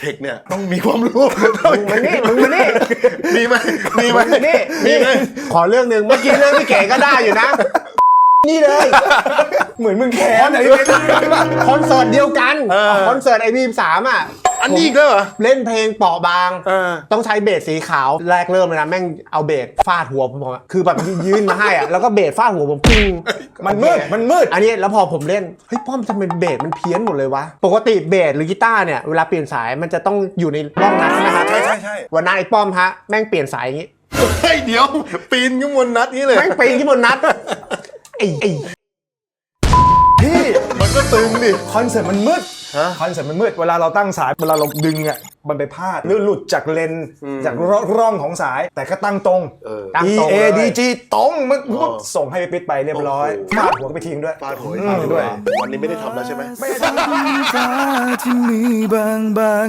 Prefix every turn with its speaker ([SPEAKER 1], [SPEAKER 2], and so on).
[SPEAKER 1] เทคเนี่ยต้องมีความรู้
[SPEAKER 2] มึงมานี่มึงมานี่
[SPEAKER 1] มีไหมมีไหม
[SPEAKER 2] มึงมานี่
[SPEAKER 1] มี
[SPEAKER 2] นี่
[SPEAKER 1] ไหม
[SPEAKER 2] ขอเรื่องหนึ่งเมื่อกี้เรื่องพี่เก๋ก็ได้อยู่นะ นี่เลย
[SPEAKER 3] เหมือนมึงแค้
[SPEAKER 2] คอนนคอนเสิร์ตเดียวกันคอนเสิร์ตไอพีสามอะ
[SPEAKER 1] อันนี้อีก็เหรอ
[SPEAKER 2] เล่นเพลงเปราะบาง
[SPEAKER 1] เออ
[SPEAKER 2] ต้องใช้เบสสีขาวแรกเริ่มเลยนะแม่งเอาเบสฟาดหัวผมอะคือแบบยื่นมาให้อะแล้วก็เบสฟาดหัวผมปิ้ง
[SPEAKER 3] มันมืดมันมืด
[SPEAKER 2] อันนี้แล้วพอผมเล่นเฮ้ยป้อมทำไมเบสมันเพี้ยนหมดเลยวะปกติเบสหรือกีตาร์เนี่ยเวลาเปลี่ยนสายมันจะต้องอยู่ในร่องนั้นใช่ไหมครับ
[SPEAKER 1] ใช่ใช่ใช่
[SPEAKER 2] วันนั้นไอ้ป้อมฮะแม่งเปลี่ยนสายอย่างงี้
[SPEAKER 1] เฮ้ยเดี๋ยว ปีนขึ้นบนนัดนี้เลย
[SPEAKER 2] แม่งปีนขึ้นบนนัดไอ้ไอ้
[SPEAKER 3] พี่
[SPEAKER 1] มันก็ตึงดิ
[SPEAKER 3] คอนเสิร์ตมันมืด
[SPEAKER 1] ฮะ
[SPEAKER 3] คอนเสิร์ตมันมืด เวลาเราตั้งสาย เวลาเราดึงอะมันไปพลาดหรือหลุดจากเลนจากร่องของสาย แต่ก็ตั้งตรง
[SPEAKER 1] เออ
[SPEAKER 2] ตั้ง
[SPEAKER 3] E
[SPEAKER 2] ตรง
[SPEAKER 3] A
[SPEAKER 2] เลย
[SPEAKER 3] D G ตรงมัน
[SPEAKER 1] อ๋อ
[SPEAKER 3] ส่งให้ไปปิดไปเรียบร้อย
[SPEAKER 1] โอ้โห
[SPEAKER 3] ฟาดหัวก็ไปทิ้งด้วย
[SPEAKER 1] ฟาดหัว
[SPEAKER 3] อืมด้วย
[SPEAKER 1] วันนี้ไม่ได้ทำแล้วใช่ไหม
[SPEAKER 4] ฟ้าที่มีบางบาง